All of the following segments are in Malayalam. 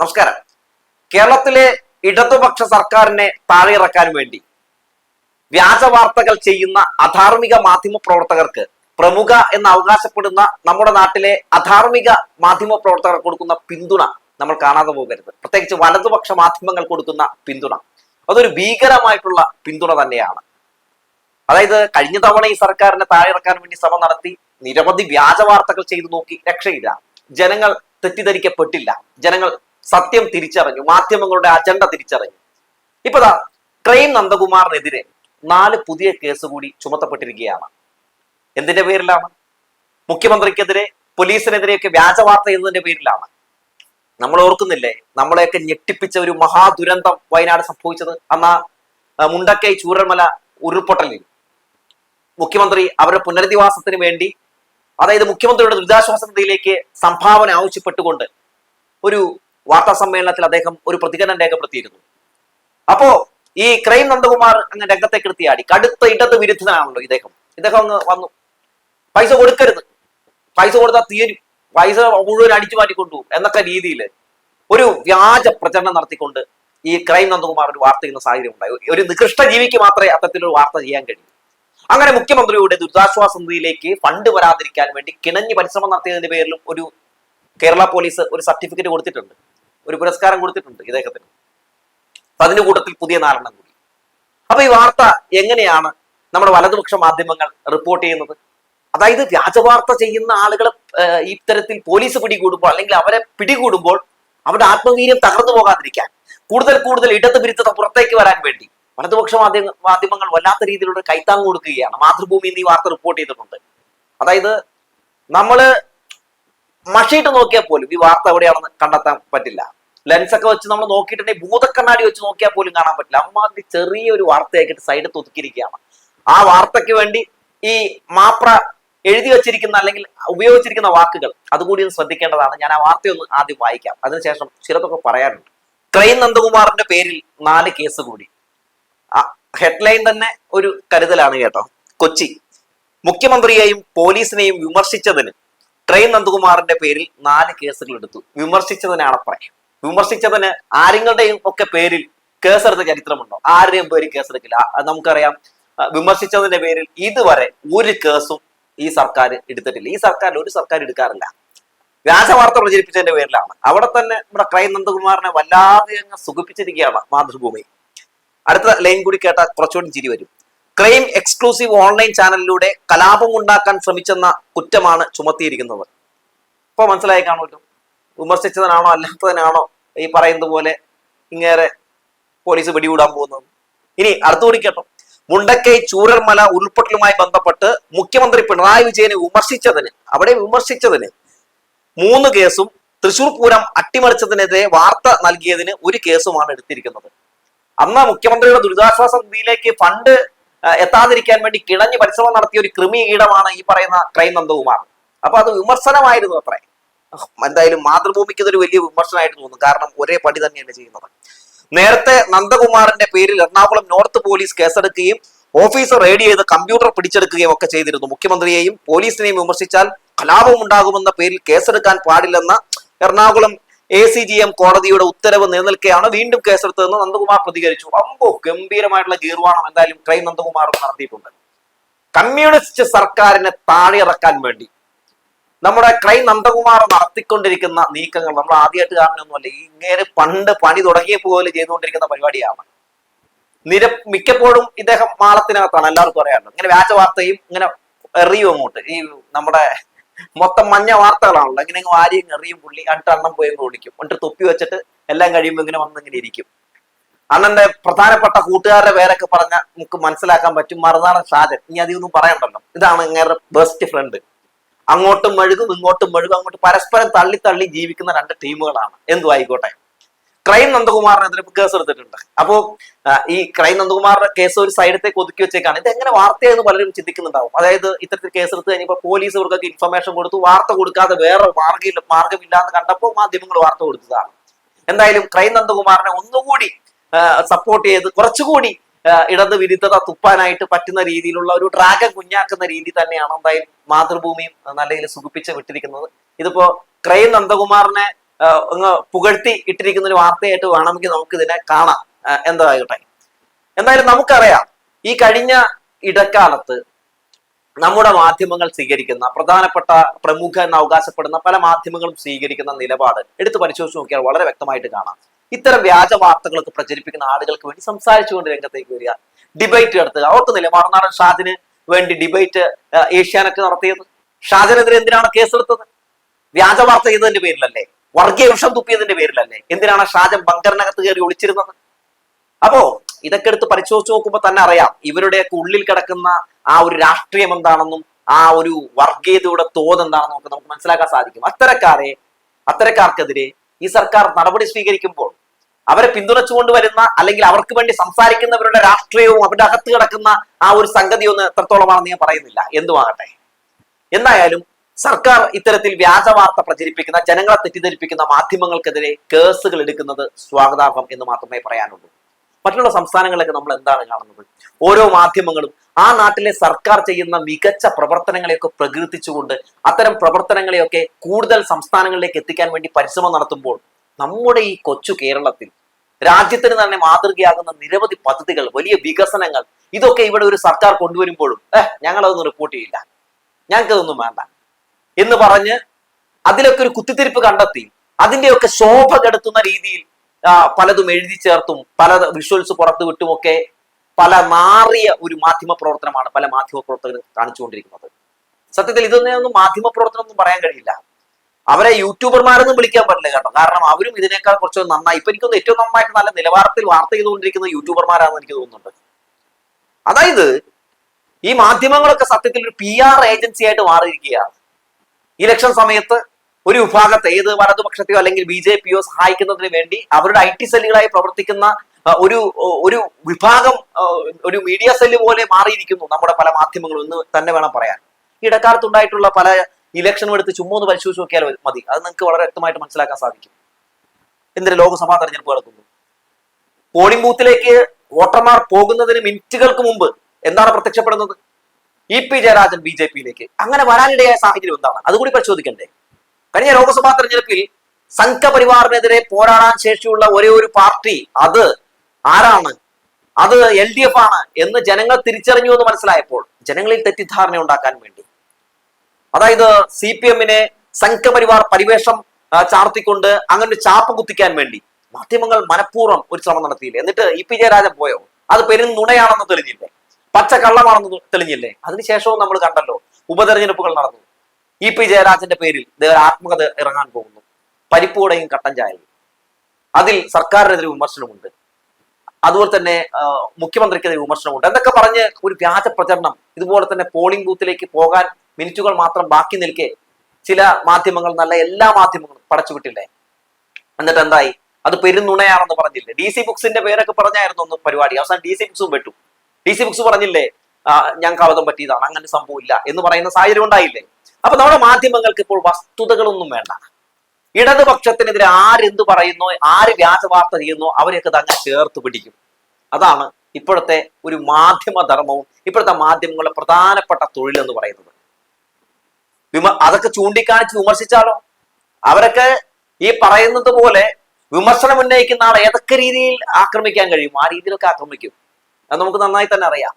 നമസ്കാരം. കേരളത്തിലെ ഇടതുപക്ഷ സർക്കാരിനെ താഴെയിറക്കാൻ വേണ്ടി വ്യാജ വാർത്തകൾ ചെയ്യുന്ന അധാർമിക മാധ്യമ പ്രവർത്തകർക്ക് പ്രമുഖ എന്ന് അവകാശപ്പെടുന്ന നമ്മുടെ നാട്ടിലെ അധാർമിക മാധ്യമ പ്രവർത്തകർ കൊടുക്കുന്ന പിന്തുണ നമ്മൾ കാണാതെ പോകരുത്. പ്രത്യേകിച്ച് വലതുപക്ഷ മാധ്യമങ്ങൾ കൊടുക്കുന്ന പിന്തുണ. അതൊരു ഭീകരമായിട്ടുള്ള പിന്തുണ തന്നെയാണ്. അതായത് കഴിഞ്ഞ തവണ ഈ സർക്കാരിനെ താഴെയിറക്കാൻ വേണ്ടി ശ്രമം നടത്തി നിരവധി വ്യാജ വാർത്തകൾ ചെയ്തു നോക്കി രക്ഷയില്ല. ജനങ്ങൾ തെറ്റിദ്ധരിക്കപ്പെട്ടില്ല. ജനങ്ങൾ സത്യം തിരിച്ചറിഞ്ഞു മാധ്യമങ്ങളുടെ അജണ്ട തിരിച്ചറിഞ്ഞു. ഇപ്പൊ ക്രൈം നന്ദകുമാറിനെതിരെ നാല് പുതിയ കേസ് കൂടി ചുമത്തപ്പെട്ടിരിക്കുകയാണ്. എന്തിന്റെ പേരിലാണ്? മുഖ്യമന്ത്രിക്കെതിരെ പോലീസിനെതിരെയൊക്കെ വ്യാജ വാർത്ത എന്നതിന്റെ പേരിലാണ്. നമ്മൾ ഓർക്കുന്നില്ലേ നമ്മളെയൊക്കെ ഞെട്ടിപ്പിച്ച ഒരു മഹാദുരന്തം വയനാട് സംഭവിച്ചത് അന്ന് മുണ്ടക്കൈ ചൂരൽമല ഉരുൾപൊട്ടലിൽ. മുഖ്യമന്ത്രി അവരുടെ പുനരധിവാസത്തിന് വേണ്ടി അതായത് മുഖ്യമന്ത്രിയുടെ ദുരിതാശ്വാസ നിധിയിലേക്ക് സംഭാവന ആവശ്യപ്പെട്ടുകൊണ്ട് ഒരു വാർത്താ സമ്മേളനത്തിൽ അദ്ദേഹം ഒരു പ്രതികരണം രേഖപ്പെടുത്തിയിരുന്നു. അപ്പോ ഈ ക്രൈം നന്ദകുമാർ അങ്ങ് രംഗത്തേക്ക് എടുത്തിയാടി കടുത്ത ഇടത് വിരുദ്ധനാണല്ലോ ഇദ്ദേഹം. ഇദ്ദേഹം അങ്ങ് വന്നു. പൈസ കൊടുക്കരുത്. പൈസ കൊടുത്താൽ തീരും. പൈസ മുഴുവൻ അടിച്ചു മാറ്റിക്കൊണ്ടു എന്നൊക്കെ രീതിയിൽ ഒരു വ്യാജ പ്രചരണം നടത്തിക്കൊണ്ട് ഈ ക്രൈം നന്ദകുമാർ ഒരു വാർത്ത ചെയ്യുന്ന സാഹചര്യം ഉണ്ടായി. ഒരു നികൃഷ്ട ജീവിക്ക് മാത്രമേ അത്തരത്തിലൊരു വാർത്ത ചെയ്യാൻ കഴിയൂ. അങ്ങനെ മുഖ്യമന്ത്രിയുടെ ദുരിതാശ്വാസ നിധിയിലേക്ക് ഫണ്ട് വരാതിരിക്കാൻ വേണ്ടി കിണഞ്ഞ് പരിശ്രമം നടത്തിയതിന്റെ പേരിലും ഒരു കേരള പോലീസ് ഒരു സർട്ടിഫിക്കറ്റ് കൊടുത്തിട്ടുണ്ട്. ഒരു പുരസ്കാരം കൊടുത്തിട്ടുണ്ട് ഇദ്ദേഹത്തിന്. അപ്പൊ അതിന്റെ കൂട്ടത്തിൽ പുതിയ നാലെണ്ണം കൂടി. അപ്പൊ ഈ വാർത്ത എങ്ങനെയാണ് നമ്മുടെ വലതുപക്ഷ മാധ്യമങ്ങൾ റിപ്പോർട്ട് ചെയ്യുന്നത്? അതായത് വ്യാജവാർത്ത ചെയ്യുന്ന ആളുകളെ ഇത്തരത്തിൽ പോലീസ് പിടികൂടുമ്പോൾ അല്ലെങ്കിൽ അവരെ പിടികൂടുമ്പോൾ അവരുടെ ആത്മവീര്യം തകർന്നു പോകാതിരിക്കാൻ കൂടുതൽ കൂടുതൽ ഇടത് വിരുദ്ധത പുറത്തേക്ക് വരാൻ വേണ്ടി വലതുപക്ഷ മാധ്യമ മാധ്യമങ്ങൾ വല്ലാത്ത രീതിയിലൂടെ കൈത്താങ് കൊടുക്കുകയാണ്. മാതൃഭൂമി ഈ വാർത്ത റിപ്പോർട്ട് ചെയ്തിട്ടുണ്ട്. അതായത് നമ്മൾ മഷിയിട്ട് നോക്കിയാൽ പോലും ഈ വാർത്ത എവിടെയാണെന്ന് കണ്ടെത്താൻ പറ്റില്ല. ലെൻസ് ഒക്കെ വെച്ച് നമ്മൾ നോക്കിയിട്ടുണ്ടെങ്കിൽ ഭൂതക്കണ്ണാടി വെച്ച് നോക്കിയാൽ പോലും കാണാൻ പറ്റില്ല. അമ്മാതിരി ചെറിയൊരു വാർത്തയാക്കിയിട്ട് സൈഡ് ഒതുക്കിയിരിക്കുകയാണ്. ആ വാർത്തയ്ക്ക് വേണ്ടി ഈ മാപ്ര എഴുതി വച്ചിരിക്കുന്ന അല്ലെങ്കിൽ ഉപയോഗിച്ചിരിക്കുന്ന വാക്കുകൾ അതുകൂടി ഒന്ന് ശ്രദ്ധിക്കേണ്ടതാണ്. ഞാൻ ആ വാർത്തയൊന്ന് ആദ്യം വായിക്കാം. അതിനുശേഷം ചിലതൊക്കെ പറയാറുണ്ട് ക്രൈം നന്ദകുമാറിന്റെ പേരിൽ നാല് കേസ് കൂടി. ഹെഡ്ലൈൻ തന്നെ ഒരു കരുതലാണ് കേട്ടോ. കൊച്ചി. മുഖ്യമന്ത്രിയെയും പോലീസിനെയും വിമർശിച്ചതിന് ട്രെയിൻ നന്ദകുമാറിന്റെ പേരിൽ നാല് കേസുകൾ എടുത്തു. വിമർശിച്ചതിനാണ് പറയാം വിമർശിച്ചതിന് ആരെങ്ങളുടെയും ഒക്കെ പേരിൽ കേസെടുത്ത ചരിത്രമുണ്ടോ? ആരുടെയും പേരിൽ കേസെടുക്കില്ല. നമുക്കറിയാം. വിമർശിച്ചതിന്റെ പേരിൽ ഇതുവരെ ഒരു കേസും ഈ സർക്കാർ എടുത്തിട്ടില്ല. ഈ സർക്കാരിൽ ഒരു സർക്കാർ എടുക്കാറില്ല. വ്യാജ വാർത്ത പ്രചരിപ്പിച്ചതിന്റെ പേരിലാണ്. അവിടെ തന്നെ നമ്മുടെ ക്രൈം നന്ദകുമാറിനെ വല്ലാതെ അങ്ങ് സുഖിപ്പിച്ചിരിക്കുകയാണ് മാതൃഭൂമി. അടുത്ത ലൈൻ കൂടി കേട്ട കുറച്ചുകൂടി ചിരി വരും. ക്രൈം എക്സ്ക്ലൂസീവ് ഓൺലൈൻ ചാനലിലൂടെ കലാപം ഉണ്ടാക്കാൻ ശ്രമിച്ചെന്ന കുറ്റമാണ് ചുമത്തിയിരിക്കുന്നത്. ഇപ്പൊ മനസ്സിലായി കാണുമല്ലോ. വിമർശിച്ചതിനാണോ അല്ലാത്തതിനാണോ ഈ പറയുന്നത് പോലെ ഇങ്ങേറെ പോലീസ് വെടിവിടാൻ പോകുന്നത്? ഇനി അടുത്തുകൂടി കേട്ടോ. മുണ്ടക്കൈ ചൂരൽമല ഉരുൾപൊട്ടലുമായി ബന്ധപ്പെട്ട് മുഖ്യമന്ത്രി പിണറായി വിജയനെ വിമർശിച്ചതിന് അവിടെ വിമർശിച്ചതിന് മൂന്ന് കേസും തൃശൂർ പൂരം അട്ടിമറിച്ചതിനെതിരെ വാർത്ത നൽകിയതിന് ഒരു കേസുമാണ് എടുത്തിരിക്കുന്നത്. അന്ന് മുഖ്യമന്ത്രിയുടെ ദുരിതാശ്വാസ നിധിയിലേക്ക് ഫണ്ട് എത്താതിരിക്കാൻ വേണ്ടി കിണഞ്ഞ് പരിശ്രമം നടത്തിയ ഒരു ക്രിമി കീടമാണ് ഈ പറയുന്ന ക്രൈം നന്ദകുമാർ അപ്പൊ അത് വിമർശനമായിരുന്നു അത്രേ. എന്തായാലും മാതൃഭൂമിക്ക് ഇതൊരു വലിയ വിമർശനമായിട്ട് തോന്നുന്നു കാരണം ഒരേ പടി തന്നെയല്ലേ ചെയ്യുന്നത് നേരത്തെ നന്ദകുമാറിന്റെ പേരിൽ എറണാകുളം നോർത്ത് പോലീസ് കേസെടുക്കുകയും ഓഫീസർ റെയ്ഡ് ചെയ്ത് കമ്പ്യൂട്ടർ പിടിച്ചെടുക്കുകയും ഒക്കെ ചെയ്തിരുന്നു. മുഖ്യമന്ത്രിയെയും പോലീസിനെയും വിമർശിച്ചാൽ കലാപം ഉണ്ടാകുമെന്ന പേരിൽ കേസെടുക്കാൻ പാടില്ലെന്ന Ernakulam A C J M കോടതിയുടെ ഉത്തരവ് നിലനിൽക്കെയാണ് വീണ്ടും കേസെടുത്തതെന്ന് നന്ദകുമാർ പ്രതികരിച്ചു. അമ്പോ ഗംഭീരമായിട്ടുള്ള ഗീർവാണം എന്തായാലും ക്രൈം നന്ദകുമാർ നടത്തിയിട്ടുണ്ട്. കമ്മ്യൂണിസ്റ്റ് സർക്കാരിനെ താഴെയിറക്കാൻ വേണ്ടി നമ്മുടെ ക്രൈം നന്ദകുമാർ നടത്തിക്കൊണ്ടിരിക്കുന്ന നീക്കങ്ങൾ നമ്മൾ ആദ്യമായിട്ട് കാണുന്നൊന്നുമല്ല ഇങ്ങനെ പണ്ട് പണി തുടങ്ങിയപ്പോൾ പോലെ ചെയ്തുകൊണ്ടിരിക്കുന്ന പരിപാടിയാണ്. നിര മിക്കപ്പോഴും ഇദ്ദേഹം മാളത്തിനകത്താണ് എല്ലാവർക്കും അറിയാമല്ലോ. ഇങ്ങനെ വ്യാജ വാർത്തയും ഇങ്ങനെ എറിയും അങ്ങോട്ട്. ഈ നമ്മുടെ മൊത്തം മഞ്ഞ വാർത്തകളാണല്ലോ. ഇങ്ങനെ ആരെയും എറിയും പുള്ളി എന്നിട്ട് അണ്ണം പോയി ഓടിക്കും. എന്നിട്ട് തൊപ്പി വെച്ചിട്ട് എല്ലാം കഴിയുമ്പോൾ ഇങ്ങനെ വന്ന് ഇങ്ങനെ ഇരിക്കും. അണ്ണന്റെ പ്രധാനപ്പെട്ട കൂട്ടുകാരുടെ പേരൊക്കെ പറഞ്ഞാൽ നമുക്ക് മനസ്സിലാക്കാൻ പറ്റും. മറുനാടൻ ഷാജൻ. ഇനി അധികമൊന്നും പറയണ്ടല്ലോ. ഇതാണ് ഇങ്ങനെ ബെസ്റ്റ് ഫ്രണ്ട് അങ്ങോട്ടും മഴുകും ഇങ്ങോട്ടും മഴുകും അങ്ങോട്ട് പരസ്പരം തള്ളി തള്ളി ജീവിക്കുന്ന രണ്ട് ടീമുകളാണ്. എന്തു ആയിക്കോട്ടെ? ക്രൈം നന്ദകുമാറിനെതിരെ കേസ് എടുത്തിട്ടുണ്ട്. അപ്പോ ഈ ക്രൈം നന്ദകുമാറിന്റെ കേസ് ഒരു സൈഡത്തേക്ക് ഒതുക്കി വെച്ചേക്കാണ്. ഇത് എങ്ങനെ വാർത്തയെന്ന് പലരും ചിന്തിക്കുന്നുണ്ടാവും. അതായത് ഇത്തരത്തിൽ കേസ് എടുത്ത് കഴിഞ്ഞപ്പോൾ പോലീസ് ഇവർക്കൊക്കെ ഇൻഫർമേഷൻ കൊടുത്തു. വാർത്ത കൊടുക്കാതെ വേറെ മാർഗമില്ല മാർഗമില്ല എന്ന് കണ്ടപ്പോൾ മാധ്യമങ്ങൾ വാർത്ത കൊടുത്തതാണ്. എന്തായാലും ക്രൈം നന്ദകുമാറിനെ ഒന്നുകൂടി സപ്പോർട്ട് ചെയ്ത് കുറച്ചുകൂടി ഇടത് വിരുദ്ധത തുപ്പാനായിട്ട് പറ്റുന്ന രീതിയിലുള്ള ഒരു ഡ്രാഗൻ കുഞ്ഞാക്കുന്ന രീതി തന്നെയാണ് എന്തായാലും മാതൃഭൂമിയും നല്ല രീതിയിൽ സുഖിപ്പിച്ച് വിട്ടിരിക്കുന്നത്. ഇതിപ്പോ ക്രൈം നന്ദകുമാറിനെ പുകഴ്ത്തി ഇട്ടിരിക്കുന്ന ഒരു വാർത്തയായിട്ട് വേണമെങ്കിൽ നമുക്ക് ഇതിനെ കാണാം എന്തായിട്ടെ എന്തായാലും നമുക്കറിയാം ഈ കഴിഞ്ഞ ഇടക്കാലത്ത് നമ്മുടെ മാധ്യമങ്ങൾ സ്വീകരിക്കുന്ന പ്രധാനപ്പെട്ട പ്രമുഖ എന്ന് അവകാശപ്പെടുന്ന പല മാധ്യമങ്ങളും സ്വീകരിക്കുന്ന നിലപാട് എടുത്തു പരിശോധിച്ച് നോക്കിയാൽ വളരെ വ്യക്തമായിട്ട് കാണാം. ഇത്തരം വ്യാജ വാർത്തകളൊക്കെ പ്രചരിപ്പിക്കുന്ന ആളുകൾക്ക് വേണ്ടി സംസാരിച്ചുകൊണ്ട് രംഗത്തേക്ക് വരിക. ഡിബേറ്റ് നടത്തുക. ഓർക്കുന്നില്ലേ മറുനാടൻ ഷാജിന് വേണ്ടി ഡിബേറ്റ് ഏഷ്യാനൊക്കെ നടത്തിയത്? ഷാജിനെതിരെ എന്തിനാണ് കേസെടുത്തത്? വ്യാജ വാർത്ത ചെയ്തതിന്റെ പേരിലല്ലേ? വർഗീയ വിഷം തുപ്പിയതിന്റെ പേരിലല്ലേ? എന്തിനാണ് ഷാജൻ ബങ്കറിനകത്ത് കയറി ഒളിച്ചിരുന്നത്? അപ്പോ ഇതൊക്കെ എടുത്ത് പരിശോധിച്ച് നോക്കുമ്പോൾ തന്നെ അറിയാം ഇവരുടെയൊക്കെ ഉള്ളിൽ കിടക്കുന്ന ആ ഒരു രാഷ്ട്രീയം എന്താണെന്നും ആ ഒരു വർഗീയതയുടെ തോത് എന്താണെന്നും ഒക്കെ നമുക്ക് മനസ്സിലാക്കാൻ സാധിക്കും. അത്തരക്കാരെ അത്തരക്കാർക്കെതിരെ ഈ സർക്കാർ നടപടി സ്വീകരിക്കുമ്പോൾ അവരെ പിന്തുണച്ചുകൊണ്ട് വരുന്ന അല്ലെങ്കിൽ അവർക്ക് വേണ്ടി സംസാരിക്കുന്നവരുടെ രാഷ്ട്രീയവും അവരുടെ അകത്ത് കിടക്കുന്ന ആ ഒരു സംഗതി സംഗതിയൊന്നും എത്രത്തോളമാണെന്ന് ഞാൻ പറയുന്നില്ല. എന്തുമാകട്ടെ? എന്തായാലും സർക്കാർ ഇത്തരത്തിൽ വ്യാജ വാർത്ത പ്രചരിപ്പിക്കുന്ന ജനങ്ങളെ തെറ്റിദ്ധരിപ്പിക്കുന്ന മാധ്യമങ്ങൾക്കെതിരെ കേസുകൾ എടുക്കുന്നത് സ്വാഗതാർഹം എന്ന് മാത്രമേ പറയാനുള്ളൂ. മറ്റുള്ള സംസ്ഥാനങ്ങളിലൊക്കെ നമ്മൾ എന്താണ് കാണുന്നത്? ഓരോ മാധ്യമങ്ങളും ആ നാട്ടിലെ സർക്കാർ ചെയ്യുന്ന മികച്ച പ്രവർത്തനങ്ങളെയൊക്കെ പ്രകീർത്തിച്ചുകൊണ്ട് അത്തരം പ്രവർത്തനങ്ങളെയൊക്കെ കൂടുതൽ സംസ്ഥാനങ്ങളിലേക്ക് എത്തിക്കാൻ വേണ്ടി പരിശ്രമം നടത്തുമ്പോൾ നമ്മുടെ ഈ കൊച്ചു കേരളത്തിൽ രാജ്യത്തിന് തന്നെ മാതൃകയാകുന്ന നിരവധി പദ്ധതികൾ വലിയ വികസനങ്ങൾ ഇതൊക്കെ ഇവിടെ ഒരു സർക്കാർ കൊണ്ടുവരുമ്പോഴും ഏഹ് ഞങ്ങളതൊന്നും റിപ്പോർട്ട് ചെയ്യില്ല. ഞങ്ങൾക്കതൊന്നും വേണ്ട. എന്ന് പറഞ്ഞ് അതിലൊക്കെ ഒരു കുത്തിത്തിരിപ്പ് കണ്ടെത്തി അതിന്റെയൊക്കെ ശോഭ കെടുത്തുന്ന രീതിയിൽ പലതും എഴുതി ചേർത്തും പല വിഷ്വൽസ് പുറത്തു വിട്ടുമൊക്കെ പല മാറിയ ഒരു മാധ്യമ പ്രവർത്തനമാണ് പല മാധ്യമ പ്രവർത്തകർ കാണിച്ചുകൊണ്ടിരിക്കുന്നത്. സത്യത്തിൽ ഇതൊന്നും മാധ്യമ പ്രവർത്തനം ഒന്നും പറയാൻ കഴിയില്ല. അവരെ യൂട്യൂബർമാരൊന്നും വിളിക്കാൻ പറ്റില്ല കേട്ടോ. കാരണം അവരും ഇതിനേക്കാൾ കുറച്ച് നന്നായി. ഇപ്പൊ എനിക്കൊന്ന് ഏറ്റവും നന്നായിട്ട് നല്ല നിലവാരത്തിൽ വാർത്ത ചെയ്തുകൊണ്ടിരിക്കുന്ന യൂട്യൂബർമാരാണെന്ന് എനിക്ക് തോന്നുന്നുണ്ട്. അതായത് ഈ മാധ്യമങ്ങളൊക്കെ സത്യത്തിൽ ഒരു പി ആർ ഏജൻസി ആയിട്ട് മാറിയിരിക്കുകയാണ്. ഇലക്ഷൻ സമയത്ത് ഒരു വിഭാഗത്തെ ഏത് വലതുപക്ഷത്തെയോ അല്ലെങ്കിൽ ബി ജെ പിയോ സഹായിക്കുന്നതിന് വേണ്ടി അവരുടെ ഐ ടി സെല്ലുകളായി പ്രവർത്തിക്കുന്ന ഒരു ഒരു വിഭാഗം ഒരു മീഡിയ സെല്ല് പോലെ മാറിയിരിക്കുന്നു നമ്മുടെ പല മാധ്യമങ്ങളും എന്ന് തന്നെ വേണം പറയാൻ. ഇടക്കാലത്തുണ്ടായിട്ടുള്ള പല ഇലക്ഷനും എടുത്ത് ചുമ്മാ ഒന്ന് പരിശോധിച്ച് നോക്കിയാൽ മതി. അത് നിങ്ങൾക്ക് വളരെ വ്യക്തമായിട്ട് മനസ്സിലാക്കാൻ സാധിക്കും. എന്തിന് ലോക്സഭാ തെരഞ്ഞെടുപ്പ് നടക്കുന്നു? പോളിംഗ് ബൂത്തിലേക്ക് വോട്ടർമാർ പോകുന്നതിന് മിനിറ്റുകൾക്ക് മുമ്പ് എന്താണ് പ്രത്യക്ഷപ്പെടുന്നത്? E P Jayarajan B J പിയിലേക്ക്. അങ്ങനെ വരാനിടയായ സാഹചര്യം എന്താണ്? അതുകൂടി പരിശോധിക്കണ്ടേ? കഴിഞ്ഞ ലോക്സഭാ തെരഞ്ഞെടുപ്പിൽ സംഘപരിവാറിനെതിരെ പോരാടാൻ ശേഷിയുള്ള ഒരേ ഒരു പാർട്ടി അത് ആരാണ്? അത് എൽ ഡി എഫ് ആണ് എന്ന് ജനങ്ങൾ തിരിച്ചറിഞ്ഞു എന്ന് മനസ്സിലായപ്പോൾ ജനങ്ങളിൽ തെറ്റിദ്ധാരണ ഉണ്ടാക്കാൻ വേണ്ടി. അതായത് സി പി എമ്മിനെ സംഘപരിവാർ പരിവേഷം ചാർത്തിക്കൊണ്ട് അങ്ങനെ ഒരു ചാപ്പ് കുത്തിക്കാൻ വേണ്ടി. മാധ്യമങ്ങൾ മനഃപൂർവം ഒരു ശ്രമം നടത്തിയില്ലേ? എന്നിട്ട് ഇ പി ജയരാജൻ പോയോ? അത് പെരും നുണയാണെന്ന് തെളിഞ്ഞില്ലേ? പച്ച കള്ളമാണെന്ന് തെളിഞ്ഞില്ലേ അതിനുശേഷവും നമ്മൾ കണ്ടല്ലോ ഉപതെരഞ്ഞെടുപ്പുകൾ നടന്നു. ഇ പി ജയരാജന്റെ പേരിൽ ഒരു ആത്മകഥ ഇറങ്ങാൻ പോകുന്നു. പരിപ്പുവടയും കട്ടൻ ചായയും. അതിൽ സർക്കാരിനെതിരെ വിമർശനമുണ്ട്. അതുപോലെ തന്നെ മുഖ്യമന്ത്രിക്കെതിരെ വിമർശനമുണ്ട്. എന്നൊക്കെ പറഞ്ഞ് ഒരു വ്യാജ പ്രചരണം ഇതുപോലെ തന്നെ പോളിംഗ് ബൂത്തിലേക്ക് പോകാൻ മിനിറ്റുകൾ മാത്രം ബാക്കി നിൽക്കെ ചില മാധ്യമങ്ങൾ നല്ല എല്ലാ മാധ്യമങ്ങളും പടച്ചുവിട്ടില്ലേ എന്നിട്ട് എന്തായി? അത് പെരുന്നുണയാണെന്ന് പറഞ്ഞില്ലേ? ഡി സി ബുക്സിന്റെ പേരൊക്കെ പറഞ്ഞായിരുന്നു ഒന്ന് പരിപാടി. അവസാനം ഡി സി ബുക്സും പെട്ടു. ഡി സി ബുക്സ് പറഞ്ഞില്ലേ ഞങ്ങൾക്ക് അബദ്ധം പറ്റിയതാണ് അങ്ങനെ സംഭവമില്ല എന്ന് പറയുന്ന സാഹചര്യം ഉണ്ടായില്ലേ? അപ്പൊ നമ്മുടെ മാധ്യമങ്ങൾക്ക് ഇപ്പോൾ വസ്തുതകളൊന്നും വേണ്ട. ഇടതുപക്ഷത്തിനെതിരെ ആരെന്ത് പറയുന്നു ആര് വ്യാജ വാർത്ത ചെയ്യുന്നോ അവരെയൊക്കെ തന്നെ ചേർത്ത് പിടിക്കും. അതാണ് ഇപ്പോഴത്തെ ഒരു മാധ്യമധർമ്മവും ഇപ്പോഴത്തെ മാധ്യമങ്ങളുടെ പ്രധാനപ്പെട്ട തൊഴിലെന്ന് പറയുന്നത്. വിമ അതൊക്കെ ചൂണ്ടിക്കാണിച്ച് വിമർശിച്ചാലോ? അവരൊക്കെ ഈ പറയുന്നത് പോലെ വിമർശനം ഉന്നയിക്കുന്ന ആളെ ഏതൊക്കെ രീതിയിൽ ആക്രമിക്കാൻ കഴിയും? ആ രീതിയിലൊക്കെ ആക്രമിക്കും. അത് നമുക്ക് നന്നായി തന്നെ അറിയാം.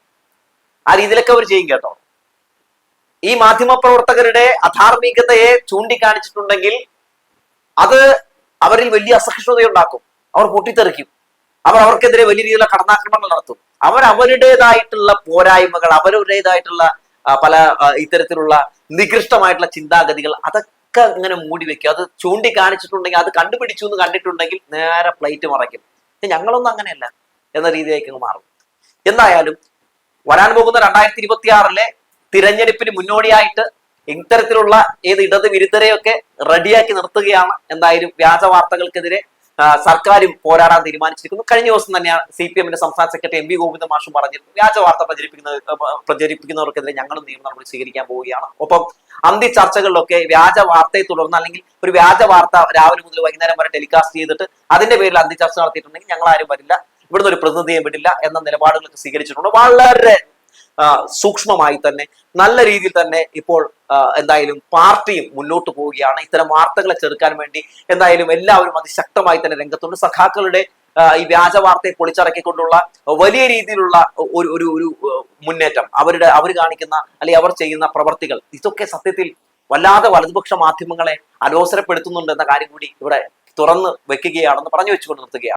ആ രീതിയിലൊക്കെ അവർ ചെയ്യും കേട്ടോ. ഈ മാധ്യമ പ്രവർത്തകരുടെ അധാർമികതയെ ചൂണ്ടിക്കാണിച്ചിട്ടുണ്ടെങ്കിൽ അത് അവരിൽ വലിയ അസഹിഷ്ണുതയുണ്ടാക്കും. അവർ പൊട്ടിത്തെറിക്കും. അവർ അവർക്കെതിരെ വലിയ രീതിയിലുള്ള കടന്നാക്രമണം നടത്തും. അവർ അവരുടേതായിട്ടുള്ള പോരായ്മകൾ അവരുടേതായിട്ടുള്ള പല ഇത്തരത്തിലുള്ള നികൃഷ്ടമായിട്ടുള്ള ചിന്താഗതികൾ അതൊക്കെ ഇങ്ങനെ മൂടി വെക്കും. അത് ചൂണ്ടിക്കാണിച്ചിട്ടുണ്ടെങ്കിൽ അത് കണ്ടുപിടിച്ചു എന്ന് കണ്ടിട്ടുണ്ടെങ്കിൽ നേരെ പ്ലേറ്റ് മറയ്ക്കും. ഞങ്ങളൊന്നും അങ്ങനെയല്ല എന്ന രീതിയിലേക്ക് മാറും. എന്തായാലും വരാൻ പോകുന്ന രണ്ടായിരത്തി ഇരുപത്തി ആറിലെ തിരഞ്ഞെടുപ്പിന് മുന്നോടിയായിട്ട് ഇത്തരത്തിലുള്ള ഏത് ഇടത് വിരുദ്ധരെയൊക്കെ റെഡിയാക്കി നിർത്തുകയാണ് എന്തായാലും വ്യാജ വാർത്തകൾക്കെതിരെ സർക്കാരും പോരാടാൻ തീരുമാനിച്ചിരിക്കുന്നു. കഴിഞ്ഞ ദിവസം തന്നെയാണ് സി പി എമ്മിന്റെ സംസ്ഥാന സെക്രട്ടറി എം വി ഗോവിന്ദ മാഷും പറഞ്ഞിരുന്നു. വ്യാജ വാർത്ത പ്രചരിപ്പിക്കുന്ന പ്രചരിപ്പിക്കുന്നവർക്കെതിരെ ഞങ്ങളും നിയമ നടപടി സ്വീകരിക്കാൻ പോവുകയാണ്. ഒപ്പം അന്തി ചർച്ചകളിലൊക്കെ വ്യാജ വാർത്തയെ തുടർന്ന് അല്ലെങ്കിൽ ഒരു വ്യാജ വാർത്ത രാവിലെ മുതൽ വൈകുന്നേരം വരെ ടെലികാസ്റ്റ് ചെയ്തിട്ട് അതിന്റെ പേരിൽ അന്തി ചർച്ച നടത്തിയിട്ടുണ്ടെങ്കിൽ ഞങ്ങൾ ആരും വരില്ല. ഇവിടുന്ന് ഒരു പ്രതിനിധിയെ വിടില്ല എന്ന നിലപാടുകളൊക്കെ സ്വീകരിച്ചിട്ടുണ്ട്. വളരെ സൂക്ഷ്മമായി തന്നെ നല്ല രീതിയിൽ തന്നെ ഇപ്പോൾ എന്തായാലും പാർട്ടിയും മുന്നോട്ട് പോവുകയാണ്. ഇത്തരം വാർത്തകളെ ചെറുക്കാൻ വേണ്ടി എന്തായാലും എല്ലാവരും അതിശക്തമായി തന്നെ രംഗത്തുണ്ട്. സഖാക്കളുടെ ഈ വ്യാജ വാർത്തയെ പൊളിച്ചടക്കിക്കൊണ്ടുള്ള വലിയ രീതിയിലുള്ള ഒരു ഒരു ഒരു മുന്നേറ്റം. അവരുടെ അവർ കാണിക്കുന്ന അല്ലെങ്കിൽ അവർ ചെയ്യുന്ന പ്രവർത്തികൾ. ഇതൊക്കെ സത്യത്തിൽ വല്ലാതെ വലതുപക്ഷ മാധ്യമങ്ങളെ അലോസരപ്പെടുത്തുന്നുണ്ട് എന്ന കാര്യം കൂടി ഇവിടെ തുറന്ന് വെക്കുകയാണെന്ന് പറഞ്ഞു വെച്ചുകൊണ്ട് നിർത്തുകയാണ്.